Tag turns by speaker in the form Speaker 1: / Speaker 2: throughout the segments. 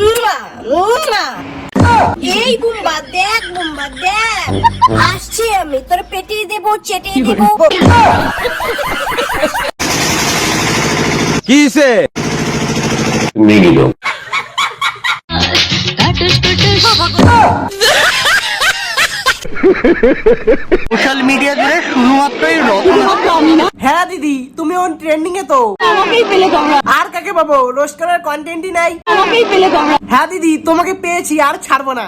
Speaker 1: উম্মা, উম্মা। এই বুম্বা দেখ বুম্বা দেখ। আসছি আমি তোর পেটে দেবো চেটে দেবো।
Speaker 2: কিসে?
Speaker 3: Negro.
Speaker 4: সোশ্যাল মিডিয়া জুড়ে শুধুমাত্রই রচনা
Speaker 5: হ্যাঁ দিদি তুমি ওন ট্রেন্ডিং এ তো।
Speaker 1: আমাকেই পেলে তোমরা।
Speaker 5: আর কাকে পাবো? রোস্ট করার কন্টেন্টই নাই।
Speaker 1: আমাকেই পেলে তোমরা।
Speaker 5: হ্যাঁ দিদি তোমাকে পেয়েছি আর ছাড়বো না।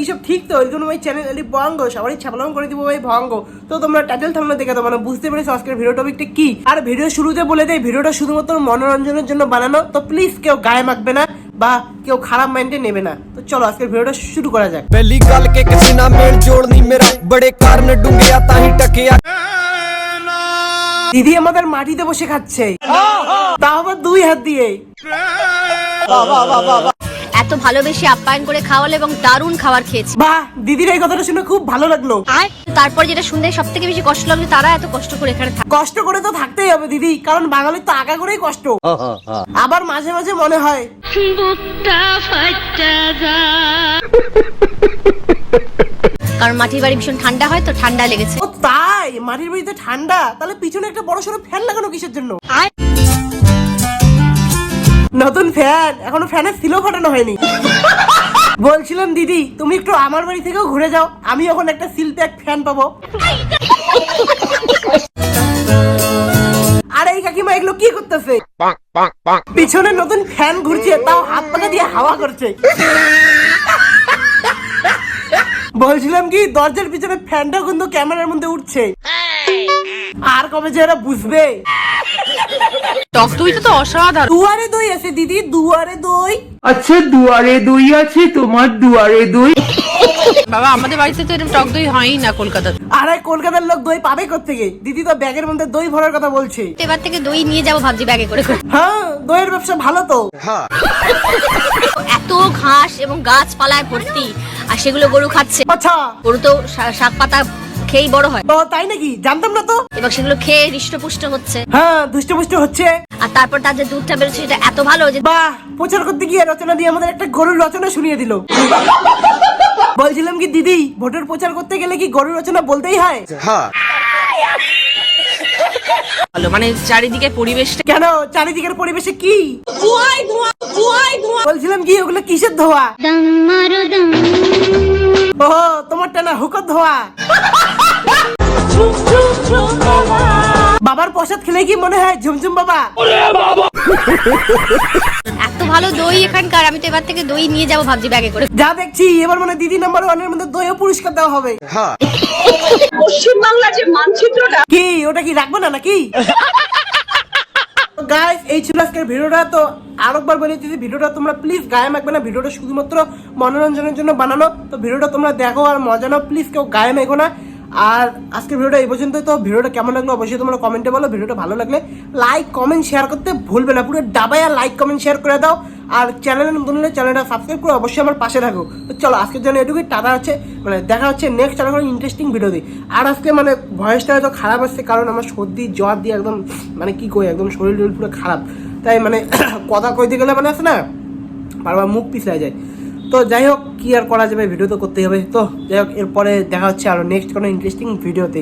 Speaker 5: কিসব ঠিক তো? ওইগুলো ওই চ্যানেলটি বঙ্গ সবারই ছাপালাম করে দিব ভাই ভঙ্গ। তো তোমরা টাইটেল থামলে দেখে তো মানে বুঝতে পারি আজকের ভিডিও টপিকটা কি? আর ভিডিও শুরুতে বলে দেয় ভিডিওটা শুধুমাত্র মনোরঞ্জনের জন্য বানানো তো প্লিজ কেউ গায়ে মাখবে না বা কেউ খারাপ মাইন্ডে নেবে না। তো চলো আজকের ভিডিওটা শুরু করা যাক।
Speaker 2: পেলি গাল কে না মেল জোড়নি মেরা বড়ে ডুঙ্গিয়া তাহি
Speaker 5: দিদি আমাদের মাটিতে বসে খাচ্ছে। হ্যাঁ, হ্যাঁ। তা আবার দুই হাত দিয়ে।
Speaker 6: বাবা বাবা এত ভালোবেসে আপ্যায়ন করে খাওয়ালে এবং দারুণ খাবার খেয়েছি।
Speaker 5: বাহ দিদির এই কথাটা শুনে খুব ভালো লাগল।
Speaker 6: তারপর যেটা শুনতে সব থেকে বেশি কষ্ট লাগল তারা এত কষ্ট করে এখানে থাকে
Speaker 5: কষ্ট করে তো থাকতেই হবে দিদি কারণ বাঙালির তো আগা করেই কষ্ট। আবার মাঝে মাঝে মনে হয়
Speaker 6: কারণ মাটির বাড়ি ভীষণ ঠান্ডা হয় তো ঠান্ডা লেগেছে।
Speaker 5: ও তাই মাটির বাড়িতে ঠান্ডা তাহলে পিছনে একটা বড় সড়ো ফ্যান লাগানো কিসের জন্য? নতুন ফ্যান এখনও ফ্যানের সিলও ফাটানো হয়নি। বলছিলাম, দিদি, তুমি একটু আমার বাড়ি থেকেও ঘুরে যাও, আমি এখন একটা সিল প্যাক ফ্যান পাবো। আর এই কাকিমা, এগুলো কি করতেছে? পিছনে নতুন ফ্যান ঘুরছে, তাও হাত পাকা দিয়ে হাওয়া করছে। বলছিলাম কি, দরজার পিছনে ফ্যানটা কিন্তু ক্যামেরার মধ্যে উঠছে। আর কবে যে বুঝবে?
Speaker 7: টক দইটা তো অসাধারণ।
Speaker 5: দুয়ারে দই আছে দিদি দুয়ারে দই।
Speaker 4: আচ্ছা দুয়ারে দই আছে তোমার দুয়ারে দই।
Speaker 7: বাবা আমাদের বাড়িতে তো এরকম টক দই হয়ই না কলকাতাতে।
Speaker 5: আর কলকাতার লোক দই পাবে কোথেকে দিদি তো ব্যাগের মধ্যে দই ভরার কথা বলছে।
Speaker 6: এবার থেকে দই নিয়ে যাব ভাবছি ব্যাগে করে করে।
Speaker 5: হ্যাঁ দইয়ের ব্যবসা ভালো তো।
Speaker 6: এত ঘাস এবং গাছপালায় ভর্তি আর সেগুলো গরু খাচ্ছে।
Speaker 5: আচ্ছা।
Speaker 6: গরু তো শাক পাতা খেয়েই বড় হয়।
Speaker 5: ও তাই নাকি? জানতাম না তো।
Speaker 6: এবার সেগুলো খেয়ে হৃষ্টপুষ্ট হচ্ছে।
Speaker 5: হ্যাঁ দুষ্ট পুষ্ট হচ্ছে।
Speaker 6: আর তারপর তার যে দুধটা বেরোচ্ছে সেটা এত ভালো যে
Speaker 5: বাহ প্রচার করতে গিয়ে রচনা দিয়ে আমাদের একটা গরুর রচনা শুনিয়ে দিল। বলছিলাম কি দিদি ভোটের প্রচার করতে গেলে কি গরুর রচনা বলতেই হয়?
Speaker 7: ভালো মানে চারিদিকে পরিবেশটা
Speaker 5: কেন? চারিদিকের পরিবেশে কি? বলছিলাম কি ওগুলো কিসের ধোয়া? ও তোমারটা না হুকর ধোয়া। প্রসাদ খেলে কি মনে হয়? ঝুমঝুম বাবা।
Speaker 6: এত ভালো দই এখানকার আমি তো এবার থেকে দই নিয়ে যাব ভাবছি ব্যাগে করে।
Speaker 5: যা দেখছি এবার মানে দিদি নাম্বার ওয়ানের মধ্যে দইও পুরস্কার দেওয়া হবে। পশ্চিমবাংলা যে মানচিত্রটা কি ওটা কি রাখবে না নাকি? গাইস এই ছিল আজকের ভিডিওটা। তো আরেকবার বলে দিচ্ছি ভিডিওটা তোমরা প্লিজ গায়ে মাখবে না। ভিডিওটা শুধুমাত্র মনোরঞ্জনের জন্য বানানো। তো ভিডিওটা তোমরা দেখো আর মজা নাও। প্লিজ কেউ গায়ে মেখো না। আর আজকের ভিডিওটা এই পর্যন্ত তো। ভিডিওটা কেমন লাগল অবশ্যই তোমরা কমেন্টে বলো। ভিডিওটা ভালো লাগলে লাইক কমেন্ট শেয়ার করতে ভুলবে না। পুরো ডাবায় আর লাইক কমেন্ট শেয়ার করে দাও। আর চ্যানেলে নতুন হলে চ্যানেলটা সাবস্ক্রাইব করে অবশ্যই আমার পাশে থাকো। তো চলো, আজকের জন্য এটুকুই। টাটা হচ্ছে মানে দেখা হচ্ছে নেক্সট কোনো ইন্টারেস্টিং ভিডিও দিই আর আজকে মানে ভয়েসটা হয়তো খারাপ আসছে, কারণ আমার সর্দি, জ্বর দিয়ে একদম মানে কী কই একদম শরীর টরীর পুরো খারাপ। তাই মানে কথা কইতে গেলে মানে আছে না, বারবার মুখ পিছলে যায়। তো যাই হোক, কি আর করা যাবে? ভিডিও তো করতেই হবে। তো যাই হোক, এরপরে দেখা হচ্ছে আরও নেক্সট কোনো ইন্টারেস্টিং ভিডিওতে